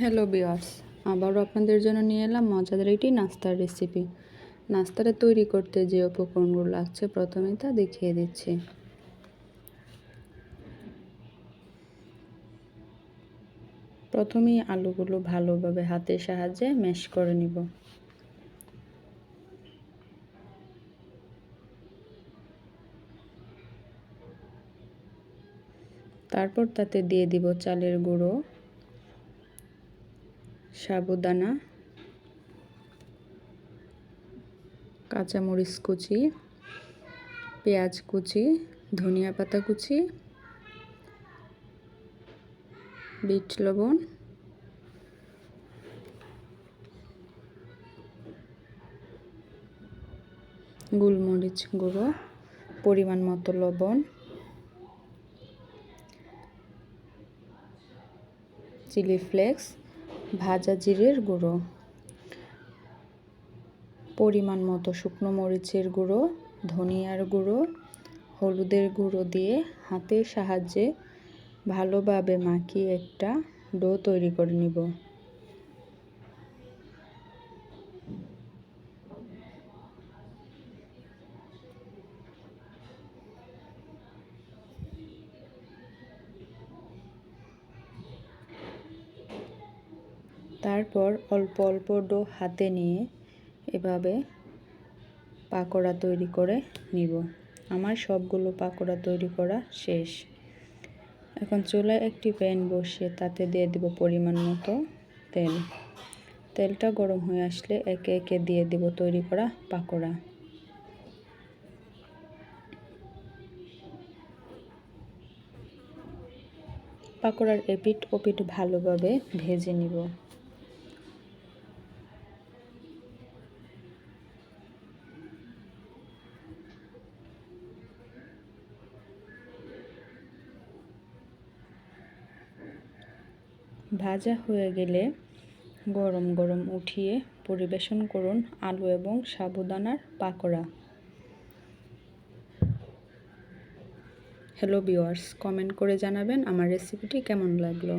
Hello বিয়ার্স আবারও আপনাদের জন্য নিয়ে এলাম মজাদার একটি নাস্তার রেসিপি নাস্তাটা তৈরি করতে যে উপকরণগুলো লাগছে প্রথমেই তা দেখিয়ে দিচ্ছি। প্রথমেই আলুগুলো ভালোভাবে হাতের সাহায্যে ম্যাশ করে নিব। তারপর তাতে দিয়ে দিব চালের গুঁড়ো। সাবুদানা, কাঁচামরিচ কুচি, পেঁয়াজ কুচি, ধনিয়া পাতা কুচি, বিট লবণ, গোলমরিচ গুঁড়ো, পরিমাণ মতো লবণ, চিলি ফ্লেক্স ভাজা জিরের গুঁড়ো, পরিমাণ মতো শুকনো মরিচের গুঁড়ো, ধনিয়ার গুঁড়ো, হলুদের গুঁড়ো দিয়ে হাতের সাহায্যে ভালোভাবে মাখিয়ে একটা ডো তৈরি করে নিব। তারপর অল্প অল্প ডো হাতে নিয়ে এভাবে পাকোড়া তৈরি করে নিব। আমার সবগুলো পাকোড়া তৈরি করা শেষ। এখন চুলায় একটি প্যান বসিয়ে তাতে দিয়ে দেব পরিমাণ মতো তেল। তেলটা গরম হয়ে আসলে একে একে দিয়ে দেব তৈরি করা পাকোড়া। পাকোড়ার এপিট ওপিট ভালোভাবে ভেজে নিব। ভাজা হয়ে গেলে গরম গরম উঠিয়ে পরিবেশন করুন আলু এবং সাবুদানার পাকোড়া। হ্যালো ভিওয়ার্স কমেন্ট করে জানাবেন আমার রেসিপিটি কেমন লাগল।